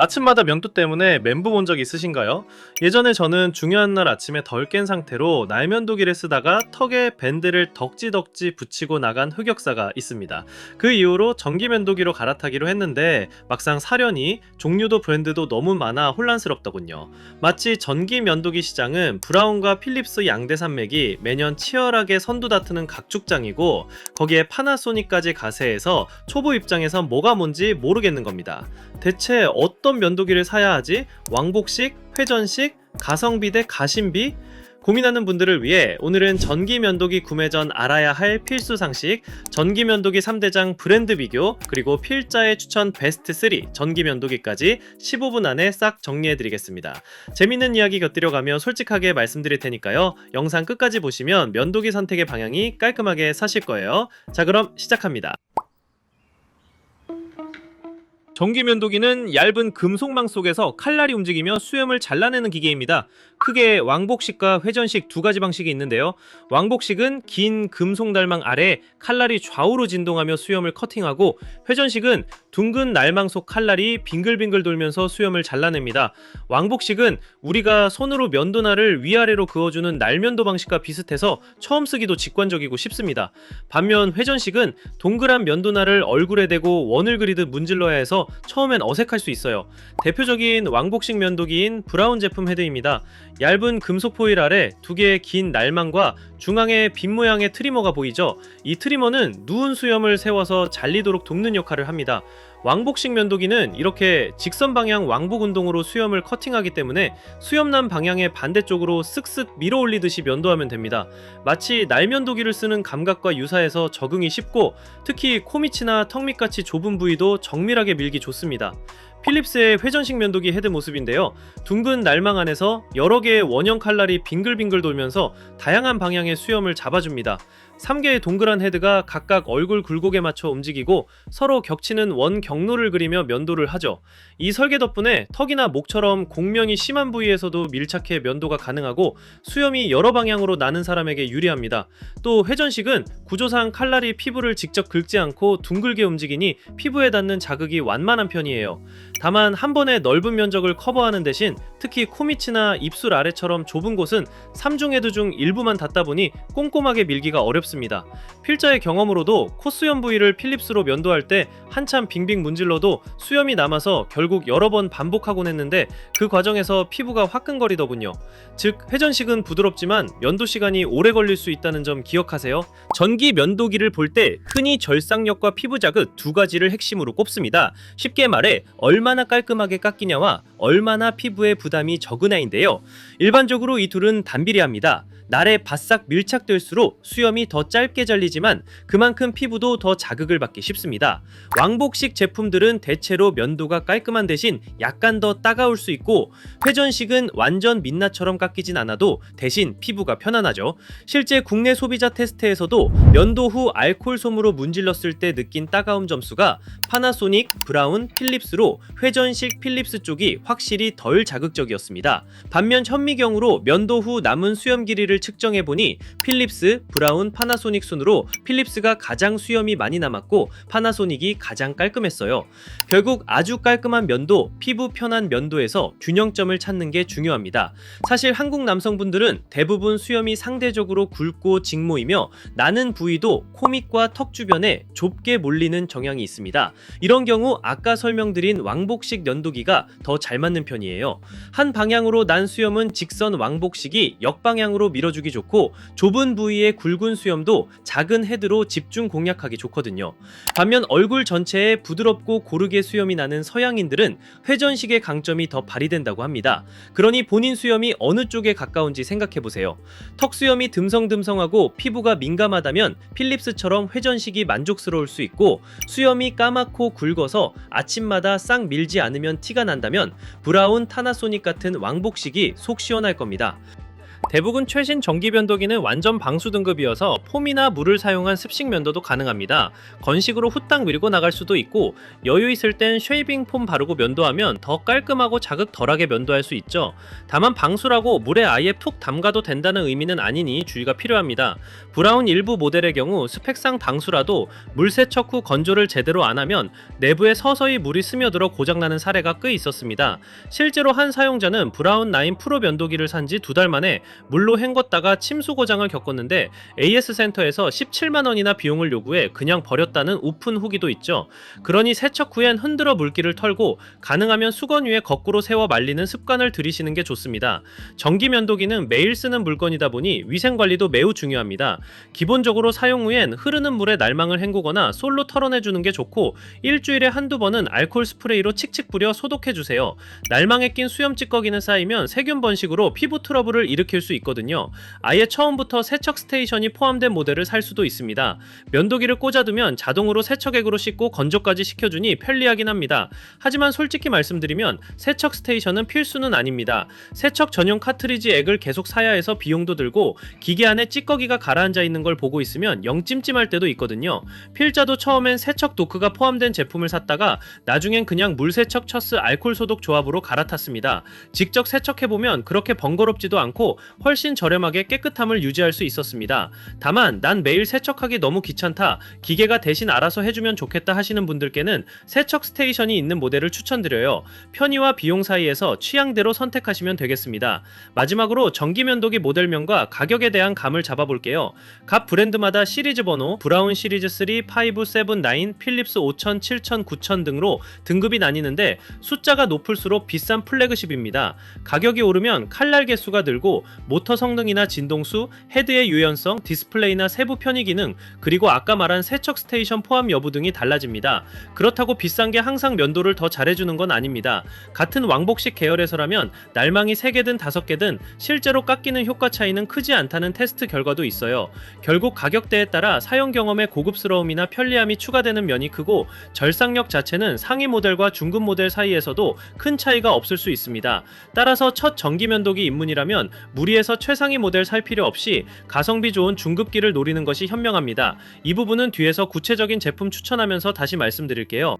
아침마다 명도 때문에 멘붕 온 적 있으신가요? 예전에 저는 중요한 날 아침에 덜 깬 상태로 날면도기를 쓰다가 턱에 밴드를 덕지덕지 붙이고 나간 흑역사가 있습니다. 그 이후로 전기면도기로 갈아타기로 했는데 막상 사려니 종류도 브랜드도 너무 많아 혼란스럽더군요. 마치 전기면도기 시장은 브라운과 필립스 양대 산맥이 매년 치열하게 선두 다투는 각축장이고 거기에 파나소닉까지 가세해서 초보 입장에선 뭐가 뭔지 모르겠는 겁니다. 대체 어떤 면도기를 사야 하지? 왕복식, 회전식, 가성비 대 가심비? 고민하는 분들을 위해 오늘은 전기 면도기 구매 전 알아야 할 필수 상식, 전기 면도기 3대장 브랜드 비교, 그리고 필자의 추천 베스트 3 전기 면도기까지 15분 안에 싹 정리해 드리겠습니다. 재밌는 이야기 곁들여 가며 솔직하게 말씀드릴 테니까요. 영상 끝까지 보시면 면도기 선택의 방향이 깔끔하게 사실 거예요. 자, 그럼 시작합니다. 전기 면도기는 얇은 금속망 속에서 칼날이 움직이며 수염을 잘라내는 기계입니다. 크게 왕복식과 회전식 두 가지 방식이 있는데요. 왕복식은 긴 금속 날망 아래 칼날이 좌우로 진동하며 수염을 커팅하고 회전식은 둥근 날망 속 칼날이 빙글빙글 돌면서 수염을 잘라냅니다. 왕복식은 우리가 손으로 면도날을 위아래로 그어주는 날면도 방식과 비슷해서 처음 쓰기도 직관적이고 쉽습니다. 반면 회전식은 동그란 면도날을 얼굴에 대고 원을 그리듯 문질러야 해서 처음엔 어색할 수 있어요. 대표적인 왕복식 면도기인 브라운 제품 헤드입니다. 얇은 금속 포일 아래 두 개의 긴 날망과 중앙에 빗 모양의 트리머가 보이죠? 이 트리머는 누운 수염을 세워서 잘리도록 돕는 역할을 합니다. 왕복식 면도기는 이렇게 직선 방향 왕복 운동으로 수염을 커팅하기 때문에 수염난 방향의 반대쪽으로 쓱쓱 밀어 올리듯이 면도하면 됩니다. 마치 날면도기를 쓰는 감각과 유사해서 적응이 쉽고 특히 코 밑이나 턱 밑 같이 좁은 부위도 정밀하게 밀기 좋습니다. 필립스의 회전식 면도기 헤드 모습인데요. 둥근 날망 안에서 여러 개의 원형 칼날이 빙글빙글 돌면서 다양한 방향의 수염을 잡아줍니다. 3개의 동그란 헤드가 각각 얼굴 굴곡에 맞춰 움직이고 서로 겹치는 원 경로를 그리며 면도를 하죠. 이 설계 덕분에 턱이나 목처럼 공명이 심한 부위에서도 밀착해 면도가 가능하고 수염이 여러 방향으로 나는 사람에게 유리합니다. 또 회전식은 구조상 칼날이 피부를 직접 긁지 않고 둥글게 움직이니 피부에 닿는 자극이 완만한 편이에요. 다만 한 번에 넓은 면적을 커버하는 대신 특히 코 밑이나 입술 아래처럼 좁은 곳은 3중 헤드 중 일부만 닿다 보니 꼼꼼하게 밀기가 어렵습니다. 필자의 경험으로도 콧수염 부위를 필립스로 면도할 때 한참 빙빙 문질러도 수염이 남아서 결국 여러 번 반복하곤 했는데 그 과정에서 피부가 화끈거리더군요. 즉 회전식은 부드럽지만 면도 시간이 오래 걸릴 수 있다는 점 기억하세요. 전기 면도기를 볼 때 흔히 절삭력과 피부 자극 두 가지를 핵심으로 꼽습니다. 쉽게 말해 얼마 나 깔끔하게 깎이냐와 얼마나 피부에 부담이 적으냐인데요. 일반적으로 이 둘은 단비례합니다. 날에 바싹 밀착될수록 수염이 더 짧게 잘리지만 그만큼 피부도 더 자극을 받기 쉽습니다. 왕복식 제품들은 대체로 면도가 깔끔한 대신 약간 더 따가울 수 있고 회전식은 완전 민낯처럼 깎이진 않아도 대신 피부가 편안하죠. 실제 국내 소비자 테스트에서도 면도 후 알코올 솜으로 문질렀을 때 느낀 따가움 점수가 파나소닉, 브라운, 필립스로 회전식 필립스 쪽이 확실히 덜 자극적이었습니다. 반면 현미경으로 면도 후 남은 수염 길이를 측정해 보니 필립스, 브라운, 파나소닉 순으로 필립스가 가장 수염이 많이 남았고 파나소닉이 가장 깔끔했어요. 결국 아주 깔끔한 면도, 피부 편한 면도에서 균형점을 찾는 게 중요합니다. 사실 한국 남성분들은 대부분 수염이 상대적으로 굵고 직모이며 나는 부위도 코 밑과 턱 주변에 좁게 몰리는 경향이 있습니다. 이런 경우 아까 설명드린 왕복식 면도기가 더 잘 맞는 편이에요. 한 방향으로 난 수염은 직선 왕복식이 역방향으로 밀어주기 좋고 좁은 부위의 굵은 수염도 작은 헤드로 집중 공략하기 좋거든요. 반면 얼굴 전체에 부드럽고 고르게 수염이 나는 서양인들은 회전식의 강점이 더 발휘된다고 합니다. 그러니 본인 수염이 어느 쪽에 가까운지 생각해 보세요. 턱 수염이 듬성듬성하고 피부가 민감하다면 필립스처럼 회전식이 만족스러울 수 있고 수염이 까맣고 굵어서 아침마다 싹 밀지 않으면 티가 난다면 브라운 타나소닉 같은 왕복식이 속 시원할 겁니다. 대부분 최신 전기 면도기는 완전 방수 등급이어서 폼이나 물을 사용한 습식 면도도 가능합니다. 건식으로 후딱 밀고 나갈 수도 있고 여유 있을 땐 쉐이빙 폼 바르고 면도하면 더 깔끔하고 자극 덜하게 면도할 수 있죠. 다만 방수라고 물에 아예 푹 담가도 된다는 의미는 아니니 주의가 필요합니다. 브라운 일부 모델의 경우 스펙상 방수라도 물 세척 후 건조를 제대로 안 하면 내부에 서서히 물이 스며들어 고장나는 사례가 꽤 있었습니다. 실제로 한 사용자는 브라운 9 프로 면도기를 산 지 두 달 만에 물로 헹궜다가 침수 고장을 겪었는데 AS 센터에서 17만 원이나 비용을 요구해 그냥 버렸다는 우픈 후기도 있죠. 그러니 세척 후엔 흔들어 물기를 털고 가능하면 수건 위에 거꾸로 세워 말리는 습관을 들이시는 게 좋습니다. 전기 면도기는 매일 쓰는 물건이다 보니 위생 관리도 매우 중요합니다. 기본적으로 사용 후엔 흐르는 물에 날망을 헹구거나 솔로 털어내 주는 게 좋고 일주일에 한두 번은 알코올 스프레이로 칙칙 뿌려 소독해 주세요. 날망에 낀 수염 찌꺼기는 쌓이면 세균 번식으로 피부 트러블을 일으킬 수 있거든요. 아예 처음부터 세척 스테이션이 포함된 모델을 살 수도 있습니다. 면도기를 꽂아두면 자동으로 세척액으로 씻고 건조까지 시켜주니 편리하긴 합니다. 하지만 솔직히 말씀드리면 세척 스테이션은 필수는 아닙니다. 세척 전용 카트리지 액을 계속 사야 해서 비용도 들고 기계 안에 찌꺼기가 가라앉아 있는 걸 보고 있으면 영 찜찜할 때도 있거든요. 필자도 처음엔 세척 도크가 포함된 제품을 샀다가 나중엔 그냥 물세척 처스 알콜 소독 조합으로 갈아탔습니다. 직접 세척해보면 그렇게 번거롭지도 않고 훨씬 저렴하게 깨끗함을 유지할 수 있었습니다. 다만 난 매일 세척하기 너무 귀찮다. 기계가 대신 알아서 해주면 좋겠다 하시는 분들께는 세척 스테이션이 있는 모델을 추천드려요. 편의와 비용 사이에서 취향대로 선택하시면 되겠습니다. 마지막으로 전기면도기 모델명과 가격에 대한 감을 잡아볼게요. 각 브랜드마다 시리즈 번호, 브라운 시리즈 3, 5, 7, 9, 필립스 5000, 7000, 9000 등으로 등급이 나뉘는데 숫자가 높을수록 비싼 플래그십입니다. 가격이 오르면 칼날 개수가 늘고 모터 성능이나 진동수, 헤드의 유연성, 디스플레이나 세부 편의 기능, 그리고 아까 말한 세척 스테이션 포함 여부 등이 달라집니다. 그렇다고 비싼 게 항상 면도를 더 잘해주는 건 아닙니다. 같은 왕복식 계열에서라면 날망이 3개든 5개든 실제로 깎이는 효과 차이는 크지 않다는 테스트 결과도 있어요. 결국 가격대에 따라 사용 경험의 고급스러움이나 편리함이 추가되는 면이 크고 절상력 자체는 상위 모델과 중급 모델 사이에서도 큰 차이가 없을 수 있습니다. 따라서 첫 전기 면도기 입문이라면 무리해 서 최상위 모델 살 필요 없이 가성비 좋은 중급기를 노리는 것이 현명합니다. 이 부분은 뒤에서 구체적인 제품 추천하면서 다시 말씀드릴게요.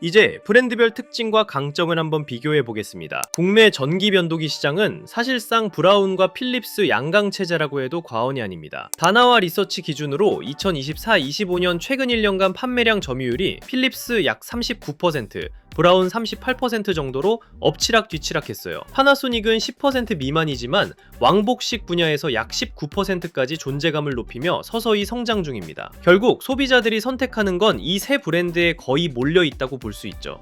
이제 브랜드별 특징과 강점을 한번 비교해 보겠습니다. 국내 전기 변도기 시장은 사실상 브라운과 필립스 양강 체제라고 해도 과언이 아닙니다. 다나와 리서치 기준으로 2024-25년 최근 1년간 판매량 점유율이 필립스 약 39%, 브라운 38% 정도로 엎치락 뒤치락했어요. 파나소닉은 10% 미만이지만 왕복식 분야에서 약 19%까지 존재감을 높이며 서서히 성장 중입니다. 결국 소비자들이 선택하는 건 이 세 브랜드에 거의 몰려 있다고 볼수 있죠.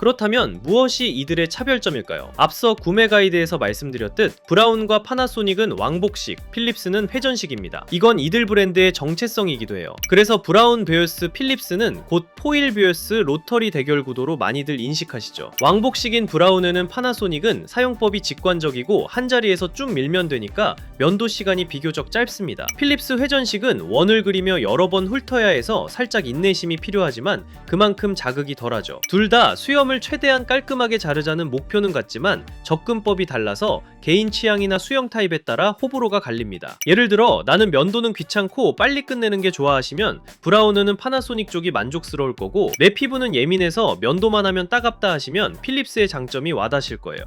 그렇다면 무엇이 이들의 차별점일까요? 앞서 구매 가이드에서 말씀드렸듯 브라운과 파나소닉은 왕복식, 필립스는 회전식입니다. 이건 이들 브랜드의 정체성이기도 해요. 그래서 브라운 베어스 필립스는 곧 포일 베어스 로터리 대결 구도로 많이들 인식하시죠. 왕복식인 브라운에는 파나소닉은 사용법이 직관적이고 한 자리에서 쭉 밀면 되니까 면도 시간이 비교적 짧습니다. 필립스 회전식은 원을 그리며 여러 번 훑어야 해서 살짝 인내심이 필요하지만 그만큼 자극이 덜하죠. 둘 다 수염 수염을 최대한 깔끔하게 자르자는 목표는 같지만 접근법이 달라서 개인 취향이나 수영 타입에 따라 호불호가 갈립니다. 예를 들어 나는 면도는 귀찮고 빨리 끝내는 게 좋아하시면 브라우너는 파나소닉 쪽이 만족스러울 거고 내 피부는 예민해서 면도만 하면 따갑다 하시면 필립스의 장점이 와닿으실 거예요.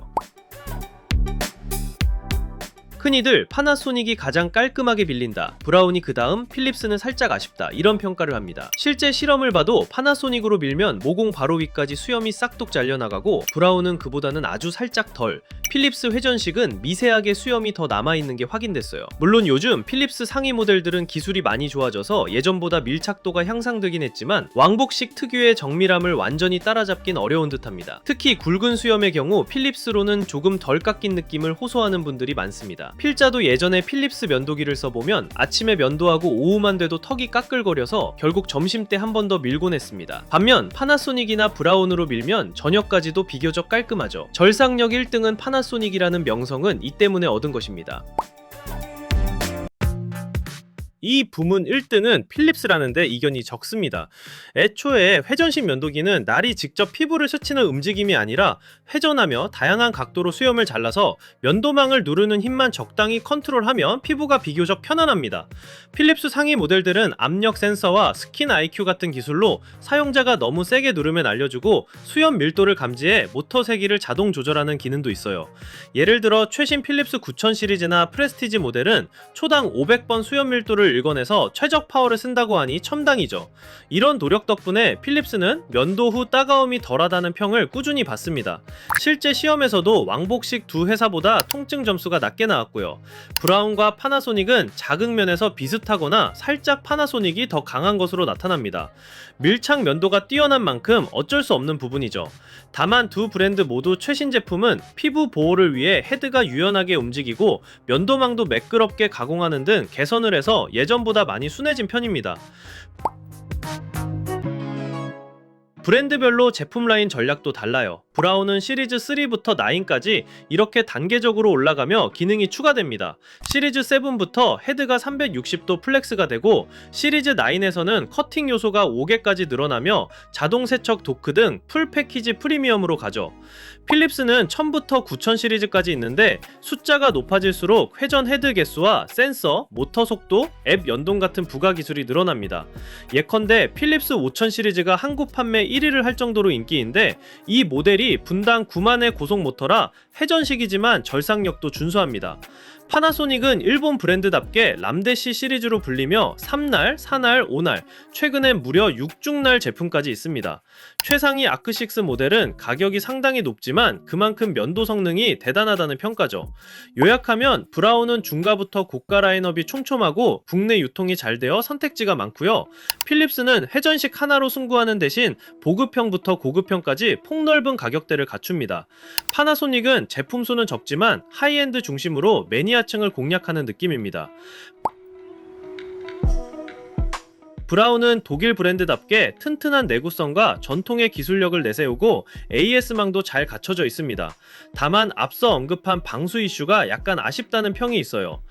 흔히들 파나소닉이 가장 깔끔하게 빌린다. 브라운이 그 다음, 필립스는 살짝 아쉽다. 이런 평가를 합니다. 실제 실험을 봐도 파나소닉으로 밀면 모공 바로 위까지 수염이 싹둑 잘려나가고 브라운은 그보다는 아주 살짝 덜. 필립스 회전식은 미세하게 수염이 더 남아있는 게 확인됐어요. 물론 요즘 필립스 상위 모델들은 기술이 많이 좋아져서 예전보다 밀착도가 향상되긴 했지만 왕복식 특유의 정밀함을 완전히 따라잡긴 어려운 듯합니다. 특히 굵은 수염의 경우 필립스로는 조금 덜 깎인 느낌을 호소하는 분들이 많습니다. 필자도 예전에 필립스 면도기를 써보면 아침에 면도하고 오후만 돼도 턱이 까끌거려서 결국 점심 때 한 번 더 밀곤 했습니다. 반면 파나소닉이나 브라운으로 밀면 저녁까지도 비교적 깔끔하죠. 절상력 1등은 파나소닉이라는 명성은 이 때문에 얻은 것입니다. 이 부문 1등은 필립스라는데 이견이 적습니다. 애초에 회전식 면도기는 날이 직접 피부를 스치는 움직임이 아니라 회전하며 다양한 각도로 수염을 잘라서 면도망을 누르는 힘만 적당히 컨트롤하면 피부가 비교적 편안합니다. 필립스 상위 모델들은 압력 센서와 스킨 IQ 같은 기술로 사용자가 너무 세게 누르면 알려주고 수염 밀도를 감지해 모터 세기를 자동 조절하는 기능도 있어요. 예를 들어 최신 필립스 9000 시리즈나 프레스티지 모델은 초당 500번 수염 밀도를 읽어내서 최적 파워를 쓴다고 하니 첨당이죠. 이런 노력 덕분에 필립스는 면도 후 따가움이 덜하다는 평을 꾸준히 받습니다. 실제 시험에서도 왕복식 두 회사보다 통증 점수가 낮게 나왔고요. 브라운과 파나소닉은 작은 면에서 비슷하거나 살짝 파나소닉이 더 강한 것으로 나타납니다. 밀착 면도가 뛰어난 만큼 어쩔 수 없는 부분이죠. 다만 두 브랜드 모두 최신 제품은 피부 보호를 위해 헤드가 유연하게 움직이고 면도망도 매끄럽게 가공하는 등 개선을 해서 예전보다 많이 순해진 편입니다. 브랜드별로 제품 라인 전략도 달라요. 브라운은 시리즈 3부터 9까지 이렇게 단계적으로 올라가며 기능이 추가됩니다. 시리즈 7부터 헤드가 360도 플렉스가 되고 시리즈 9에서는 커팅 요소가 5개까지 늘어나며 자동 세척 도크 등 풀 패키지 프리미엄으로 가죠. 필립스는 1000부터 9000 시리즈까지 있는데 숫자가 높아질수록 회전 헤드 개수와 센서, 모터 속도, 앱 연동 같은 부가 기술이 늘어납니다. 예컨대 필립스 5000 시리즈가 한국 판매 1위를 할 정도로 인기인데 이 모델이 분당 9만의 고속 모터라 회전식이지만 절상력도 준수합니다. 파나소닉은 일본 브랜드답게 람데시 시리즈로 불리며 3날, 4날, 5날, 최근엔 무려 6중날 제품까지 있습니다. 최상위 아크6 모델은 가격이 상당히 높지만 그만큼 면도 성능이 대단하다는 평가죠. 요약하면 브라운은 중가부터 고가 라인업이 촘촘하고 국내 유통이 잘 되어 선택지가 많고요. 필립스는 회전식 하나로 승부하는 대신 보급형부터 고급형까지 폭넓은 가격대를 갖춥니다. 파나소닉은 제품 수는 적지만 하이엔드 중심으로 매니아 층을 공략하는 느낌입니다. 브라운은 독일 브랜드답게 튼튼한 내구성과 전통의 기술력을 내세우고 AS망도 잘 갖춰져 있습니다. 다만 앞서 언급한 방수 이슈가 약간 아쉽다는 평이 있어요.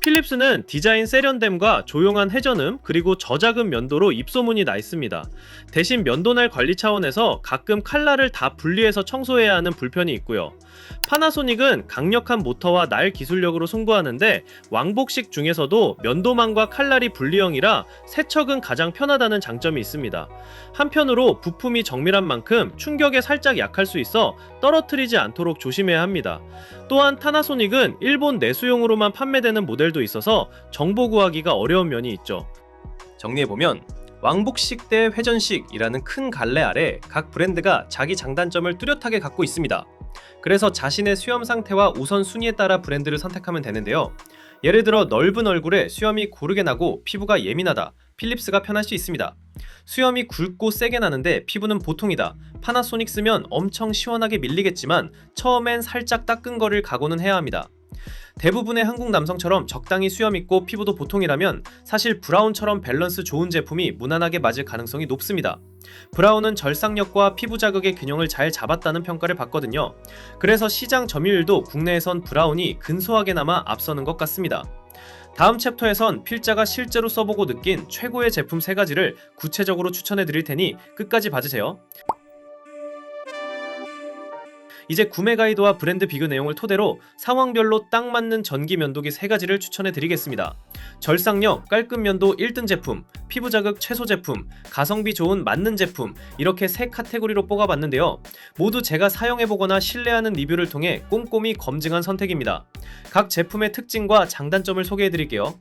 필립스는 디자인 세련됨과 조용한 회전음 그리고 저작은 면도로 입소문이 나 있습니다. 대신 면도날 관리 차원에서 가끔 칼날을 다 분리해서 청소해야 하는 불편이 있고요. 파나소닉은 강력한 모터와 날 기술력으로 승부하는데 왕복식 중에서도 면도망과 칼날이 분리형이라 세척은 가장 편하다는 장점이 있습니다. 한편으로 부품이 정밀한 만큼 충격에 살짝 약할 수 있어 떨어뜨리지 않도록 조심해야 합니다. 또한 타나소닉은 일본 내수용으로만 판매되는 모델도 있어서 정보 구하기가 어려운 면이 있죠. 정리해보면 왕복식 대 회전식이라는 큰 갈래 아래 각 브랜드가 자기 장단점을 뚜렷하게 갖고 있습니다. 그래서 자신의 수염 상태와 우선 순위에 따라 브랜드를 선택하면 되는데요. 예를 들어 넓은 얼굴에 수염이 고르게 나고 피부가 예민하다. 필립스가 편할 수 있습니다. 수염이 굵고 세게 나는데 피부는 보통이다. 파나소닉 쓰면 엄청 시원하게 밀리겠지만 처음엔 살짝 닦은 거를 각오는 해야 합니다. 대부분의 한국 남성처럼 적당히 수염 있고 피부도 보통이라면 사실 브라운처럼 밸런스 좋은 제품이 무난하게 맞을 가능성이 높습니다. 브라운은 절상력과 피부 자극의 균형을 잘 잡았다는 평가를 받거든요. 그래서 시장 점유율도 국내에선 브라운이 근소하게나마 앞서는 것 같습니다. 다음 챕터에선 필자가 실제로 써보고 느낀 최고의 제품 3가지를 구체적으로 추천해 드릴 테니 끝까지 봐주세요. 이제 구매 가이드와 브랜드 비교 내용을 토대로 상황별로 딱 맞는 전기 면도기 3가지를 추천해 드리겠습니다. 절상력, 깔끔 면도 1등 제품, 피부 자극 최소 제품, 가성비 좋은 맞는 제품 이렇게 세 카테고리로 뽑아봤는데요. 모두 제가 사용해보거나 신뢰하는 리뷰를 통해 꼼꼼히 검증한 선택입니다. 각 제품의 특징과 장단점을 소개해드릴게요.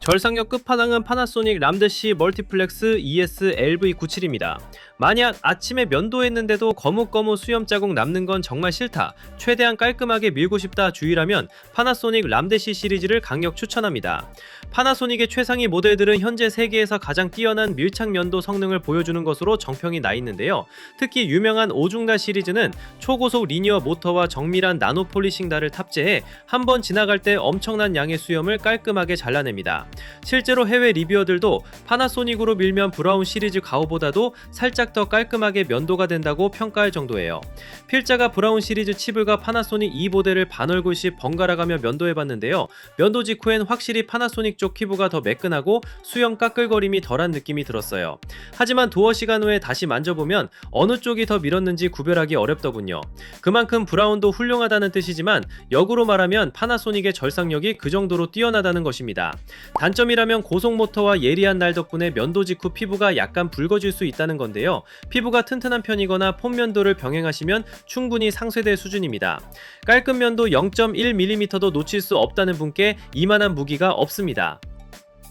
절상력 끝판왕은 파나소닉 람드시 멀티플렉스 ES LV97입니다. 만약 아침에 면도했는데도 거뭇거뭇 수염 자국 남는 건 정말 싫다. 최대한 깔끔하게 밀고 싶다 주의라면 파나소닉 람데시 시리즈를 강력 추천합니다. 파나소닉의 최상위 모델들은 현재 세계에서 가장 뛰어난 밀착 면도 성능을 보여주는 것으로 정평이 나 있는데요. 특히 유명한 오중달 시리즈는 초고속 리니어 모터와 정밀한 나노 폴리싱 달을 탑재해 한 번 지나갈 때 엄청난 양의 수염을 깔끔하게 잘라냅니다. 실제로 해외 리뷰어들도 파나소닉으로 밀면 브라운 시리즈 가오보다도 살짝 더 깔끔하게 면도가 된다고 평가할 정도예요. 필자가 브라운 시리즈 치블과 파나소닉 2 모델을 반얼굴씩 번갈아가며 면도해봤는데요. 면도 직후엔 확실히 파나소닉 쪽 피부가 더 매끈하고 수염 까끌거림이 덜한 느낌이 들었어요. 하지만 도어 시간 후에 다시 만져보면 어느 쪽이 더 밀었는지 구별하기 어렵더군요. 그만큼 브라운도 훌륭하다는 뜻이지만 역으로 말하면 파나소닉의 절삭력이 그 정도로 뛰어나다는 것입니다. 단점이라면 고속 모터와 예리한 날 덕분에 면도 직후 피부가 약간 붉어질 수 있다는 건데요. 피부가 튼튼한 편이거나 폼 면도를 병행하시면 충분히 상쇄될 수준입니다. 깔끔 면도 0.1mm도 놓칠 수 없다는 분께 이만한 무기가 없습니다.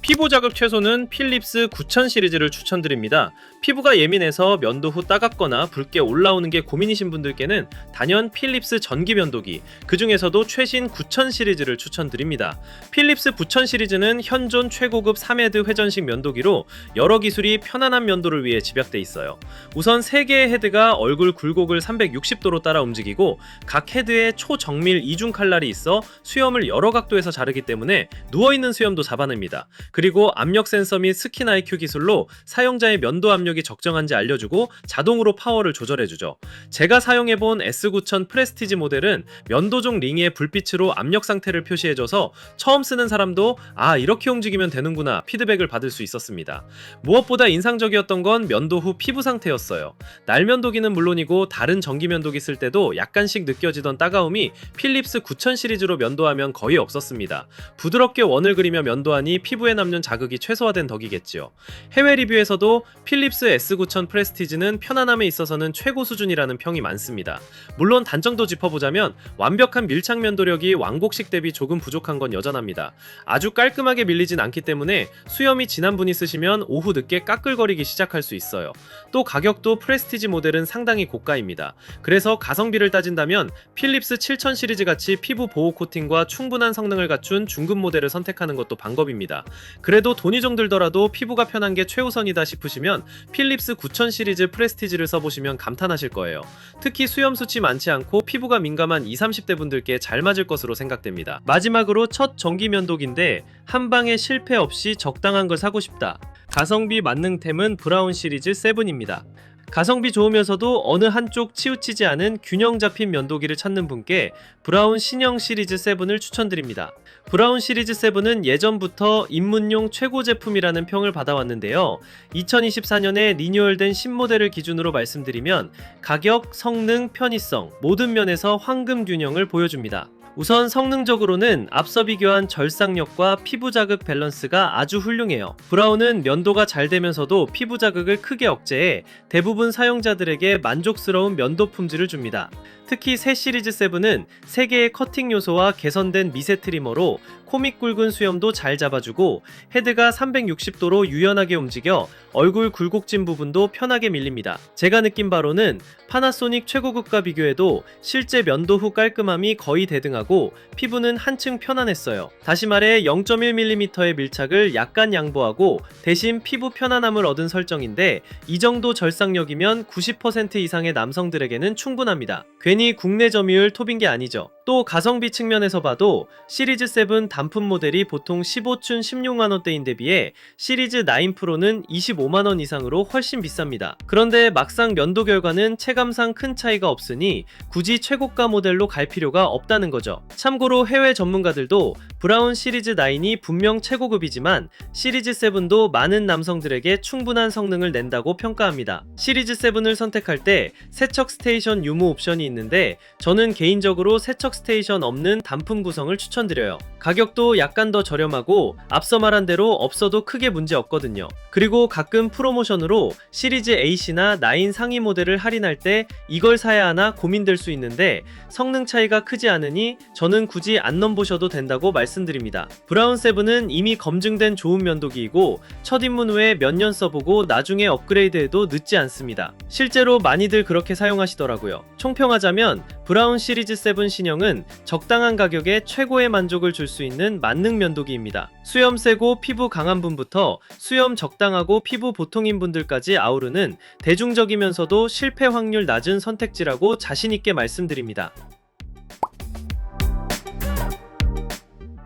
피부 자극 최소는 필립스 9000 시리즈를 추천드립니다. 피부가 예민해서 면도 후 따갑거나 붉게 올라오는 게 고민이신 분들께는 단연 필립스 전기 면도기, 그 중에서도 최신 9000 시리즈를 추천드립니다. 필립스 9000 시리즈는 현존 최고급 3헤드 회전식 면도기로 여러 기술이 편안한 면도를 위해 집약돼 있어요. 우선 3개의 헤드가 얼굴 굴곡을 360도로 따라 움직이고 각 헤드에 초정밀 이중 칼날이 있어 수염을 여러 각도에서 자르기 때문에 누워있는 수염도 잡아냅니다. 그리고 압력 센서 및 스킨 IQ 기술로 사용자의 면도 압력이 적정한지 알려주고 자동으로 파워를 조절해주죠. 제가 사용해본 S9000 프레스티지 모델은 면도종 링의 불빛으로 압력 상태를 표시해줘서 처음 쓰는 사람도 아 이렇게 움직이면 되는구나 피드백을 받을 수 있었습니다. 무엇보다 인상적이었던 건 면도 후 피부 상태였어요. 날면도기는 물론이고 다른 전기 면도기 쓸 때도 약간씩 느껴지던 따가움이 필립스 9000 시리즈로 면도하면 거의 없었습니다. 부드럽게 원을 그리며 면도하니 피부에 남는 자극이 최소화된 덕이겠지요. 해외 리뷰에서도 필립스 S9000 프레스티지는 편안함에 있어서는 최고 수준이라는 평이 많습니다. 물론 단점도 짚어보자면 완벽한 밀착 면도력이 왕복식 대비 조금 부족한 건 여전합니다. 아주 깔끔하게 밀리진 않기 때문에 수염이 진한 분이 쓰시면 오후 늦게 까끌거리기 시작할 수 있어요. 또 가격도 프레스티지 모델은 상당히 고가입니다. 그래서 가성비를 따진다면 필립스 7000 시리즈 같이 피부 보호 코팅과 충분한 성능을 갖춘 중급 모델을 선택하는 것도 방법입니다. 그래도 돈이 좀 들더라도 피부가 편한 게 최우선이다 싶으시면 필립스 9000 시리즈 프레스티지를 써보시면 감탄하실 거예요. 특히 수염 수치 많지 않고 피부가 민감한 20, 30대 분들께 잘 맞을 것으로 생각됩니다. 마지막으로 첫 전기 면도기인데 한 방에 실패 없이 적당한 걸 사고 싶다. 가성비 만능템은 브라운 시리즈 7입니다. 가성비 좋으면서도 어느 한쪽 치우치지 않은 균형 잡힌 면도기를 찾는 분께 브라운 신형 시리즈 7을 추천드립니다. 브라운 시리즈 7은 예전부터 입문용 최고 제품이라는 평을 받아왔는데요. 2024년에 리뉴얼된 신모델을 기준으로 말씀드리면 가격, 성능, 편의성 모든 면에서 황금 균형을 보여줍니다. 우선 성능적으로는 앞서 비교한 절삭력과 피부 자극 밸런스가 아주 훌륭해요. 브라운은 면도가 잘 되면서도 피부 자극을 크게 억제해 대부분 사용자들에게 만족스러운 면도 품질을 줍니다. 특히 새 시리즈 7은 3개의 커팅 요소와 개선된 미세 트리머로 코믹 굵은 수염도 잘 잡아주고 헤드가 360도로 유연하게 움직여 얼굴 굴곡진 부분도 편하게 밀립니다. 제가 느낀 바로는 파나소닉 최고급과 비교해도 실제 면도 후 깔끔함이 거의 대등하고 피부는 한층 편안했어요. 다시 말해 0.1mm의 밀착을 약간 양보하고 대신 피부 편안함을 얻은 설정인데 이 정도 절삭력이면 90% 이상의 남성들에게는 충분합니다. 괜히 국내 점유율 톱인 게 아니죠. 또 가성비 측면에서 봐도 시리즈 7 단품 모델이 보통 15춘 16만원대인데 비해 시리즈 9 프로는 25만원 이상으로 훨씬 비쌉니다. 그런데 막상 면도 결과는 체감상 큰 차이가 없으니 굳이 최고가 모델로 갈 필요가 없다는 거죠. 참고로 해외 전문가들도 브라운 시리즈 9이 분명 최고급이지만 시리즈 7도 많은 남성들에게 충분한 성능을 낸다고 평가합니다. 시리즈 7을 선택할 때 세척 스테이션 유무 옵션이 있는데 저는 개인적으로 세척 스테이션 없는 단품 구성을 추천드려요. 가격도 약간 더 저렴하고 앞서 말한 대로 없어도 크게 문제 없거든요. 그리고 가끔 프로모션으로 시리즈 8이나 9 상위 모델을 할인할 때 이걸 사야 하나 고민될 수 있는데 성능 차이가 크지 않으니 저는 굳이 안 넘보셔도 된다고 말씀드립니다. 브라운 7은 이미 검증된 좋은 면도기이고 첫 입문 후에 몇 년 써보고 나중에 업그레이드해도 늦지 않습니다. 실제로 많이들 그렇게 사용하시더라고요. 총평하자면 브라운 시리즈 7 신형은 적당한 가격에 최고의 만족을 줄 수 있는 만능 면도기입니다. 수염 세고 피부 강한 분부터 수염 적당하고 피부 보통인 분들까지 아우르는 대중적이면서도 실패 확률 낮은 선택지라고 자신있게 말씀드립니다.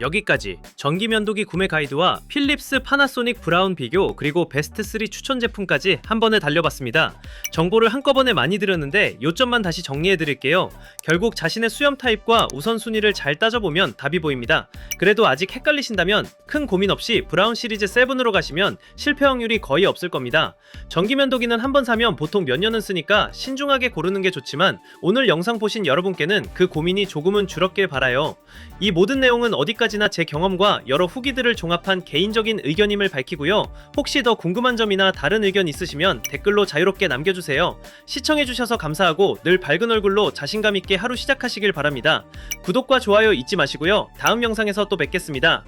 여기까지 전기 면도기 구매 가이드와 필립스 파나소닉 브라운 비교 그리고 베스트 3 추천 제품까지 한 번에 달려봤습니다. 정보를 한꺼번에 많이 들었는데 요점만 다시 정리해 드릴게요. 결국 자신의 수염 타입과 우선순위를 잘 따져보면 답이 보입니다. 그래도 아직 헷갈리신다면 큰 고민 없이 브라운 시리즈 7으로 가시면 실패 확률이 거의 없을 겁니다. 전기 면도기는 한 번 사면 보통 몇 년은 쓰니까 신중하게 고르는 게 좋지만 오늘 영상 보신 여러분께는 그 고민이 조금은 줄었길 바라요. 이 모든 내용은 어디 까지나 제 경험과 여러 후기들을 종합한 개인적인 의견임을 밝히고요. 혹시 더 궁금한 점이나 다른 의견 있으시면 댓글로 자유롭게 남겨주세요. 시청해주셔서 감사하고 늘 밝은 얼굴로 자신감 있게 하루 시작하시길 바랍니다. 구독과 좋아요 잊지 마시고요. 다음 영상에서 또 뵙겠습니다.